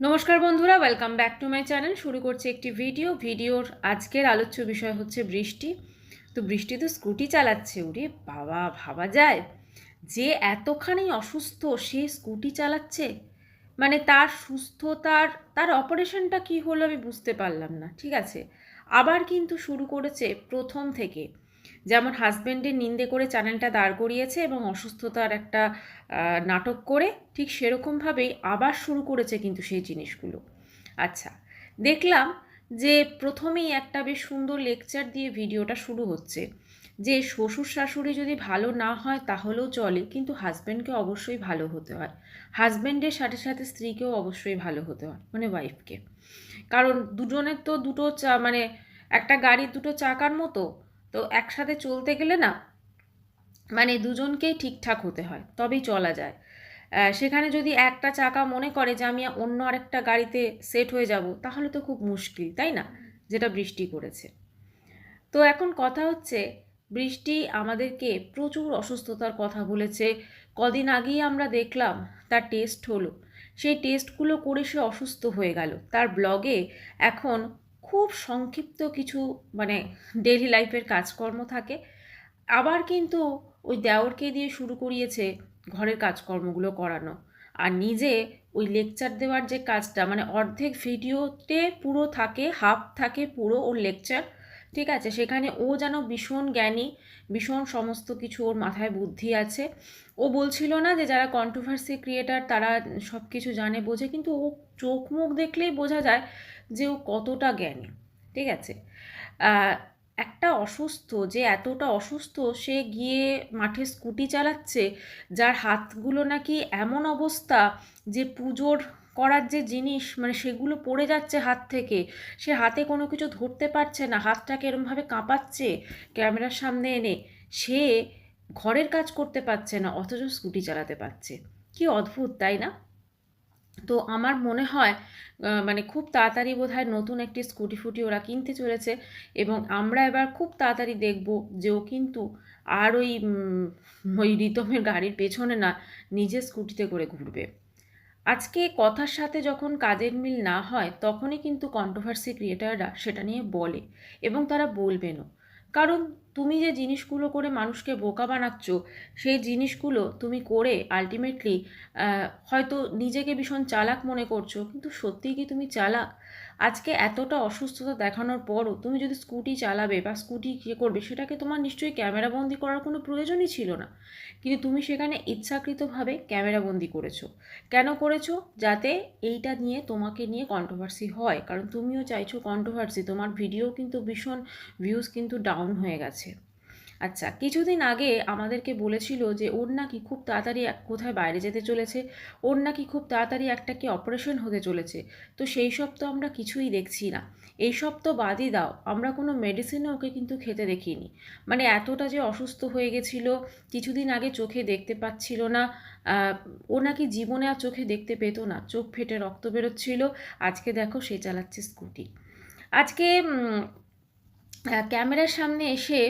নমস্কার বন্ধুরা welcome back to my channel শুরু করছি একটি ভিডিও ভিডিওর আজকের আলোচ্য বিষয় হচ্ছে বৃষ্টি। তো বৃষ্টি তো স্কুটি চালাচ্ছে, ওরে বাবা, ভাবা যায়? যে এতখানি অসুস্থ, সে স্কুটি চালাচ্ছে? মানে তার সুস্থতার, তার অপারেশনটা কি হলো আমি বুঝতে পারলাম না, ঠিক আছে? আবার কিন্তু শুরু করেছে প্রথম থেকে। যেমন হাজব্যান্ডের নিন্দে করে চ্যানেলটা দাঁড় করিয়েছে এবং অসুস্থতার একটা নাটক করে ঠিক সেরকমভাবেই আবার শুরু করেছে কিন্তু সেই জিনিসগুলো। আচ্ছা দেখলাম যে প্রথমেই একটা বেশ সুন্দর লেকচার দিয়ে ভিডিওটা শুরু হচ্ছে যে শ্বশুর শাশুড়ি যদি ভালো না হয় তাহলেও চলে কিন্তু হাজব্যান্ডকে অবশ্যই ভালো হতে হয়। হাজব্যান্ডের সাথে সাথে স্ত্রীকেও অবশ্যই ভালো হতে হয় মানে ওয়াইফকে কারণ দুজনের তো দুটো চা মানে একটা গাড়ির দুটো চাকার মতো তো একসাথে চলতে গেলে না মানে দুজনকেই ঠিকঠাক হতে হয়, তবেই চলা যায়। সেখানে যদি একটা চাকা মনে করে যে আমি অন্য আরেকটা গাড়িতে সেট হয়ে যাব, তাহলে তো খুব মুশকিল, তাই না? যেটা বৃষ্টি করেছে। তো এখন কথা হচ্ছে, বৃষ্টি আমাদেরকে প্রচুর অসুস্থতার কথা বলেছে। কদিন আগেই আমরা দেখলাম, তার টেস্ট হলো। সেই টেস্টগুলো করে সে অসুস্থ হয়ে গেল। তার ব্লগে এখন খুব সংক্ষিপ্ত কিছু মানে ডেইলি লাইফের কাজকর্ম থাকে। আবার কিন্তু ওই দেওরকে দিয়ে শুরু করিয়েছে ঘরের কাজকর্মগুলো করানো। আর নিজে ওই লেকচার দেওয়ার যে কাজটা মানে অর্ধেক ভিডিওতে পুরো থাকে হাফ থাকে পুরো ওর লেকচার ঠিক আছে? সেখানে ও যেন ভীষণ জ্ঞানী, ভীষণ সমস্ত কিছু ওর মাথায় বুদ্ধি আছে। ও বলছিল না যে যারা কন্ট্রোভার্সি ক্রিয়েটার তারা সব কিছু জানে, বোঝে, কিন্তু ও চোখ মুখ দেখলেই বোঝা যায় যে ও কতটা জ্ঞানী, ঠিক আছে? একটা অসুস্থ যে এতটা অসুস্থ সে গিয়ে মাঠে স্কুটি চালাচ্ছে, যার হাতগুলো নাকি এমন অবস্থা যে পুজোর করার যে জিনিস মানে সেগুলো পড়ে যাচ্ছে হাত থেকে, সে হাতে কোনো কিছু ধরতে পারছে না, হাতটাকে এরমভাবে কাঁপাচ্ছে, ক্যামেরার সামনে এনে, সে ঘরের কাজ করতে পারছে না, অথচ স্কুটি চালাতে পারছে। কি অদ্ভুত, তাই না? তো আমার মনে হয় মানে খুব তাড়াতাড়ি বোধহয় নতুন একটি স্কুটি ফুটি ওরা কিনতে চলেছে এবং আমরা এবার খুব তাড়াতাড়ি দেখব যে ও কিন্তু আর ওই ওই রিতমের গাড়ির পেছনে না নিজে স্কুটিতে করে ঘুরবে। আজকে কথার সাথে যখন কাজের মিল না হয়, তখনই কিন্তু কন্ট্রোভার্সি ক্রিয়েটাররা সেটা নিয়ে বলে এবং তারা বলবেনও কারণ তুমি যে জিনিসগুলো করে মানুষকে বোকা বানাচ্ছ, সেই জিনিসগুলো তুমি করে আলটিমেটলি হয়তো নিজেকে ভীষণ চালাক মনে করছ, কিন্তু সত্যিই কি তুমি চালাক? আজকে এতটা অসুস্থতা দেখানোর পরও তুমি যদি স্কুটি চালাবে বা স্কুটি কী করবে, সেটাকে তোমার নিশ্চয়ই ক্যামেরাবন্দি করার কোনো প্রয়োজনই ছিল না। কিন্তু তুমি সেখানে ইচ্ছাকৃতভাবে ক্যামেরাবন্দি করেছ। কেন করেছ? যাতে এইটা নিয়ে তোমাকে নিয়ে কন্ট্রোভার্সি হয়। কারণ তুমিও চাইছো কন্ট্রোভার্সি তোমার ভিডিও কিন্তু ভীষণ ভিউজ কিন্তু ডাউন হয়ে গেছে। আচ্ছা কিছুদিন আগে আমাদেরকে বলেছিল যে ওর নাকি খুব তাড়াতাড়ি এক, কোথায় বাইরে যেতে চলেছে, ওর নাকি খুব তাড়াতাড়ি একটা কি অপারেশন হতে চলেছে, তো সেই সব তো আমরা কিছুই দেখছি না। এই সব তো বাদই দাও, আমরা কোনো মেডিসিনও ওকে কিন্তু খেতে দেখিনি। মানে এতটা যে অসুস্থ হয়ে গেছিল, কিছুদিন আগে চোখে দেখতে পাচ্ছিল না ও নাকি জীবনে আর চোখে দেখতে পেতো না, চোখ ফেটে রক্ত বেরোচ্ছিল, আজকে দেখো সে চালাচ্ছে স্কুটি আজকে ক্যামেরার সামনে এসে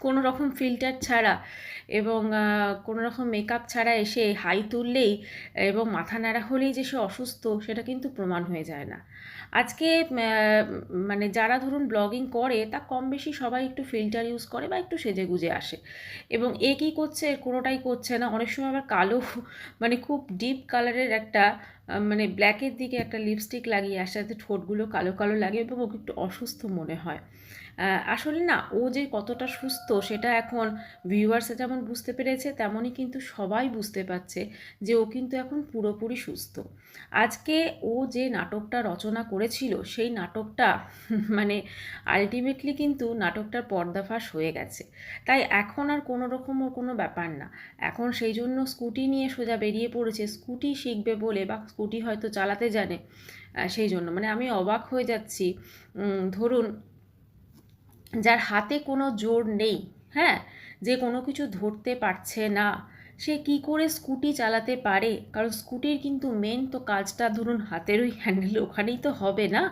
কোনো রকম ফিল্টার ছাড়া এবং কোনো রকম মেকআপ ছাড়া এসে হাই তুললেই এবং মাথা নাড়া হলেই যে সে অসুস্থ, সেটা কিন্তু প্রমাণ হয়ে যায় না। আজকে মানে যারা ধরুন ব্লগিং করে, তা কম বেশি সবাই একটু ফিল্টার ইউজ করে বা একটু সেজে গুজে আসে। এবং এ কী করছে, কোনোটাই করছে না। অনেক সময় আবার কালো মানে খুব ডিপ কালারের একটা মানে ব্ল্যাকের দিকে একটা লিপস্টিক লাগিয়ে আসে যাতে ঠোঁটগুলো কালো কালো লাগে এবং ওকে একটু অসুস্থ মনে হয়। আসলে না, ও যে কতটা সুস্থ সেটা এখন ভিউয়ার্সে যেমন বুঝতে পেরেছে, তেমনই কিন্তু সবাই বুঝতে পারছে যে ও কিন্তু এখন পুরোপুরি সুস্থ। আজকে ও যে নাটকটা রচনা করেছিল, সেই নাটকটা মানে আলটিমেটলি কিন্তু নাটকটার পর্দাফাশ হয়ে গেছে। তাই এখন আর কোনো রকম ওর কোনো ব্যাপার না। এখন সেই জন্য স্কুটি নিয়ে সোজা বেরিয়ে পড়েছে। স্কুটি শিখবে বলে বা স্কুটি হয়তো চালাতে জানে সেই জন্য। মানে আমি অবাক হয়ে যাচ্ছি। ধরুন, যার হাতে কোনো জোর নেই হ্যাঁ? যে কোনো কিছু ধরতে পারছে না, সে কি করে স্কুটি চালাতে পারে? কারণ স্কুটির কিন্তু মেন তো কাজটা ধরুন হাতের ওই হ্যান্ডেল ওখানেই তো হবে না?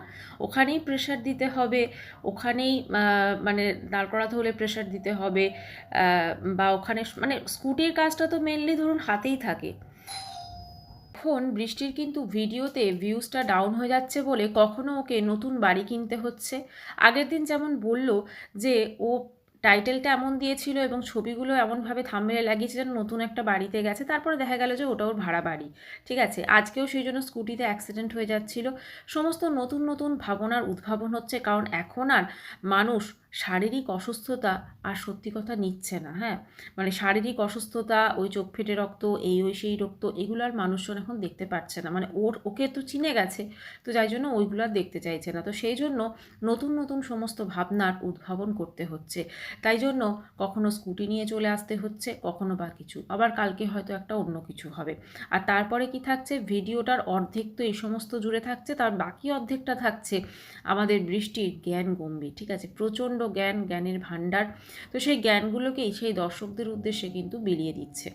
ওখানেই প্রেশার দিতে হবে, ওখানেই মানে দাঁড় করাতে হলে প্রেশার দিতে হবে বা ওখানে মানে স্কুটির কাজটা তো মেনলি ধরুন হাতেই থাকে। এখন বৃষ্টির কিন্তু ভিডিওতে ভিউজটা ডাউন হয়ে যাচ্ছে বলে কখনো ওকে নতুন বাড়ি কিনতে হচ্ছে। আগের দিন যেমন বলল যে, ও টাইটেলটা এমন দিয়েছিল এবং ছবিগুলো এমনভাবে লাগিয়েছে যেন নতুন একটা বাড়িতে গেছে। তারপরে দেখা গেল যে, ওটা ওর ভাড়া বাড়ি। ঠিক আছে, আজকেও সেই জন্য স্কুটিতে অ্যাক্সিডেন্ট হয়ে যাচ্ছিল। সমস্ত নতুন নতুন ভাবনার উদ্ভাবন হচ্ছে, কারণ এখন আর মানুষ শারীরিক অসুস্থতা আর সত্যি কথা নিচ্ছে না হ্যাঁ? মানে শারীরিক অসুস্থতা, ওই চোখ ফেটে রক্ত, এই ওই সেই রক্ত, এগুলো আর মানুষজন এখন দেখতে পাচ্ছে না। মানে ওর, ওকে তো চিনে গেছে, তো যাই জন্য ওইগুলো আর দেখতে চাইছে না। তো সেই জন্য নতুন নতুন সমস্ত ভাবনার উদ্ভাবন করতে হচ্ছে। তাই জন্য কখনো স্কুটি নিয়ে চলে আসতে হচ্ছে, কখনো বা কিছু। আবার কালকে হয়তো একটা অন্য কিছু হবে। আর তারপরে কি থাকছে? ভিডিওটার অর্ধেক তো এই সমস্ত জুড়ে থাকছে, তার বাকি অর্ধেকটা থাকছে আমাদের বৃষ্টির জ্ঞান গম্ভীর, ঠিক আছে? প্রচণ্ড জ্ঞান, জ্ঞানের ভাণ্ডার। তো সেই জ্ঞানগুলোকেই সেই দর্শকদের উদ্দেশ্যে কিন্তু বিলিয়ে দিচ্ছে।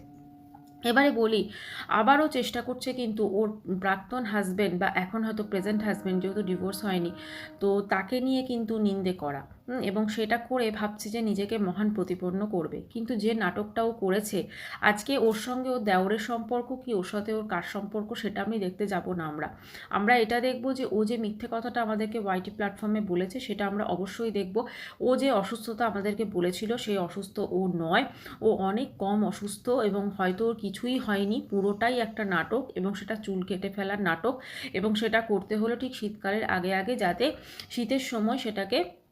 এবারে বলি, আবারও চেষ্টা করছে কিন্তু ওর প্রাক্তন হাজব্যান্ড বা এখন হয়তো প্রেজেন্ট হাজব্যান্ড যেহেতু ডিভোর্স হয়নি, তো তাকে নিয়ে কিন্তু নিন্দে করা। এবং সেটা করে ভাবছে যে নিজেকে মহান প্রতিপন্ন করবে। কিন্তু যে নাটকটাও করেছে, আজকে ওর সঙ্গে ওর দেওরের সম্পর্ক কি, ওর সাথে ওর কার সম্পর্ক সেটা আমি দেখতে যাব না আমরা। আমরা এটা দেখব যে ও যে মিথ্যে কথাটা আমাদেরকে ওয়াইটি প্ল্যাটফর্মে বলেছে, সেটা আমরা অবশ্যই দেখব। ও যে অসুস্থতা আমাদেরকে বলেছিল, সেই অসুস্থ ও নয়। ও অনেক কম অসুস্থ এবং হয়তো ওর কিছুই হয়নি, পুরোটাই একটা নাটক এবং সেটা চুল কেটে ফেলার নাটক এবং সেটা করতে হলো ঠিক শীতকালের আগে আগে যাতে শীতের সময় সেটাকে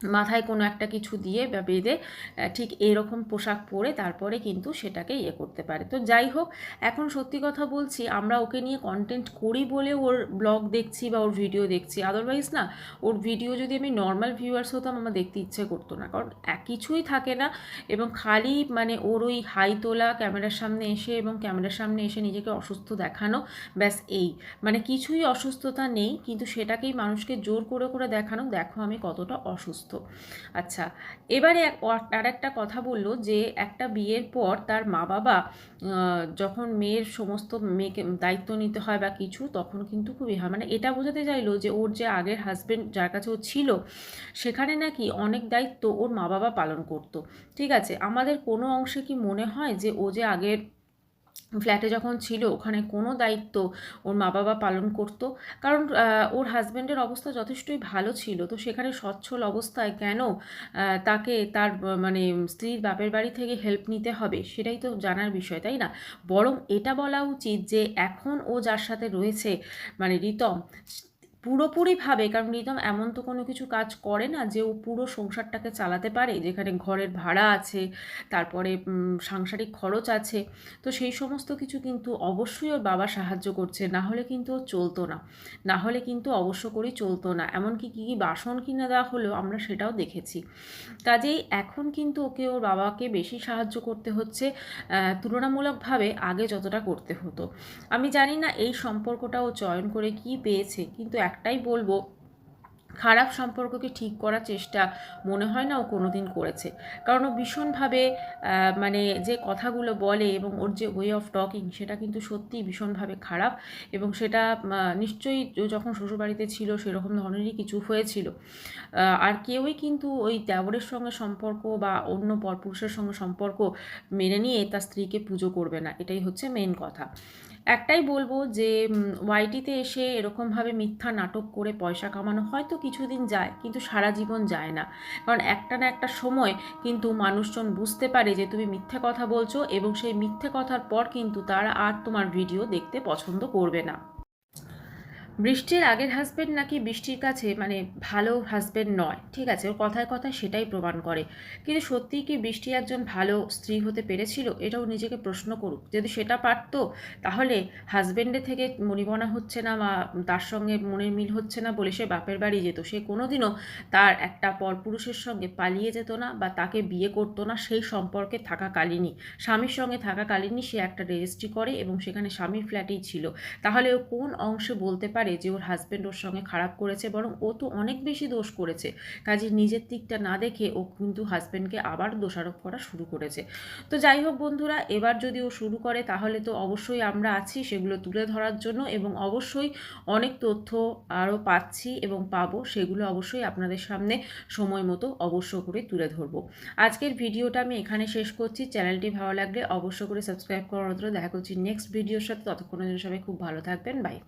মাথায় কোনো একটা কিছু দিয়ে বা বেঁধে ঠিক এরকম পোশাক পরে তারপরে কিন্তু সেটাকে ইয়ে করতে পারে। তো যাই হোক, এখন সত্যি কথা বলছি, আমরা ওকে নিয়ে কন্টেন্ট করি বলে ওর ব্লগ দেখছি বা ওর ভিডিও দেখছি আদারওয়াইজ না, ওর ভিডিও যদি আমি নর্মাল ভিউয়ার্স হতাম আমার দেখতে ইচ্ছে করতো না। কারণ এক কিছুই থাকে না এবং খালি মানে ওর ওই হাই তোলা ক্যামেরার সামনে এসে এবং ক্যামেরার সামনে এসে নিজেকে অসুস্থ দেখানো, ব্যাস এই। মানে কিছুই অসুস্থতা নেই, কিন্তু সেটাকেই মানুষকে জোর করে করে দেখানো, দেখো আমি কতটা অসুস্থ। অসুস্থ। আচ্ছা এবারে আর একটা কথা বলল যে, একটা বিয়ের পর তার মা বাবা যখন মেয়ের সমস্ত মেয়েকে দায়িত্ব নিতে হয় বা কিছু, তখন কিন্তু খুবই হয় মানে এটা বোঝাতে চাইলো যে, ওর যে আগের হাজব্যান্ড যার কাছে ও ছিল, সেখানে নাকি অনেক দায়িত্ব ওর মা বাবা পালন করতো। ঠিক আছে, আমাদের কোনো অংশে কি মনে হয় যে, ও যে আগের ফ্ল্যাটে যখন ছিল, ওখানে কোনো দায়িত্ব ওর মা বাবা পালন করত। কারণ ওর হাজব্যান্ডের অবস্থা যথেষ্টই ভালো ছিল। তো সেখানে সচ্ছল অবস্থায় কেন তাকে তার মানে স্ত্রীর বাপের বাড়ি থেকে হেল্প নিতে হবে, সেটাই তো জানার বিষয়, তাই না? বরং এটা বলা উচিত যে এখন ও যার সাথে রয়েছে মানে রিতম পুরোপুরিভাবে, কারণ রিতম এমন তো কোনো কিছু কাজ করে না যে ও পুরো সংসারটাকে চালাতে পারে। যেখানে ঘরের ভাড়া আছে, তারপরে সাংসারিক খরচ আছে। তো সেই সমস্ত কিছু কিন্তু অবশ্যই ওর বাবা সাহায্য করছে। না হলে কিন্তু ও চলতো না। না হলে কিন্তু অবশ্য করেই চলতো না। এমনকি কী কী বাসন কিনে দেওয়া হলেও আমরা সেটাও দেখেছি। কাজেই এখন কিন্তু ওকে ওর বাবাকে বেশি সাহায্য করতে হচ্ছে তুলনামূলকভাবে আগে যতটা করতে হতো। আমি জানি না এই সম্পর্কটা ও চয়ন করে কি পেয়েছে, কিন্তু এক একটাই বলব, খারাপ সম্পর্ককে ঠিক করার চেষ্টা মনে হয় না ও কোনো দিন করেছে। কারণ ও ভীষণভাবে মানে যে কথাগুলো বলে এবং ওর যে ওয়ে অফ টকিং সেটা কিন্তু সত্যিই ভীষণভাবে খারাপ এবং সেটা নিশ্চয়ই যখন শ্বশুরবাড়িতে ছিল সেরকম ধরনেরই কিছু হয়েছিল। আর কেউই কিন্তু ওই দেবরের সঙ্গে সম্পর্ক বা অন্য পরপুরুষের সঙ্গে সম্পর্ক মেনে নিয়ে তার স্ত্রীকে পুজো করবে না। এটাই হচ্ছে মেন কথা। একটাই বলব যে ওয়াইটিতে এসে এরকমভাবে মিথ্যা নাটক করে পয়সা কামানো হয়তো কিছুদিন যায়, কিন্তু সারা জীবন যায় না। কারণ একটা না একটা সময় কিন্তু মানুষজন বুঝতে পারে যে, তুমি মিথ্যে কথা বলছো এবং সেই মিথ্যে কথার পর কিন্তু তারা আর তোমার ভিডিও দেখতে পছন্দ করবে না। বৃষ্টির আগের হাজব্যান্ড নাকি বৃষ্টির কাছে মানে ভালো হাজব্যান্ড নয়, ঠিক আছে? ওর কথায় কথায় সেটাই প্রমাণ করে। কিন্তু সত্যিই কি বৃষ্টি একজন ভালো স্ত্রী হতে পেরেছিল? এটাও নিজেকে প্রশ্ন করুক। যদি সেটা পারত, তাহলে হাজব্যান্ডের থেকে মনিবনা হচ্ছে না বা তার সঙ্গে মনের মিল হচ্ছে না বলে সে বাপের বাড়ি যেত, সে কোনোদিনও তার একটা পরপুরুষের সঙ্গে পালিয়ে যেত না বা তাকে বিয়ে করতো না, সেই সম্পর্কে থাকাকালীনই। স্বামীর সঙ্গে থাকাকালীনই সে একটা রেজিস্ট্রি করে এবং সেখানে স্বামীর ফ্ল্যাটেই ছিল। তাহলে ও কোন অংশে বলতে পারে পারে যে ওর হাজব্যান্ড ওর সঙ্গে খারাপ করেছে, বরং ও তো অনেক বেশি দোষ করেছে। কাজে নিজের দিকটা না দেখে ও কিন্তু হাজব্যান্ডকে আবার দোষারোপ করা শুরু করেছে। তো যাই হোক বন্ধুরা, এবার যদি ও শুরু করে, তাহলে তো অবশ্যই আমরা আছি সেগুলো তুলে ধরার জন্য এবং অবশ্যই অনেক তথ্য আরও পাচ্ছি এবং পাবো, সেগুলো অবশ্যই আপনাদের সামনে সময় মতো অবশ্য করে তুলে ধরবো। আজকের ভিডিওটা আমি এখানে শেষ করছি। চ্যানেলটি ভালো লাগলে অবশ্য করে সাবস্ক্রাইব করার মতো দেখা করছি নেক্সট ভিডিওর সাথে। ততক্ষণের জন্য সবাই খুব ভালো থাকবেন। বাই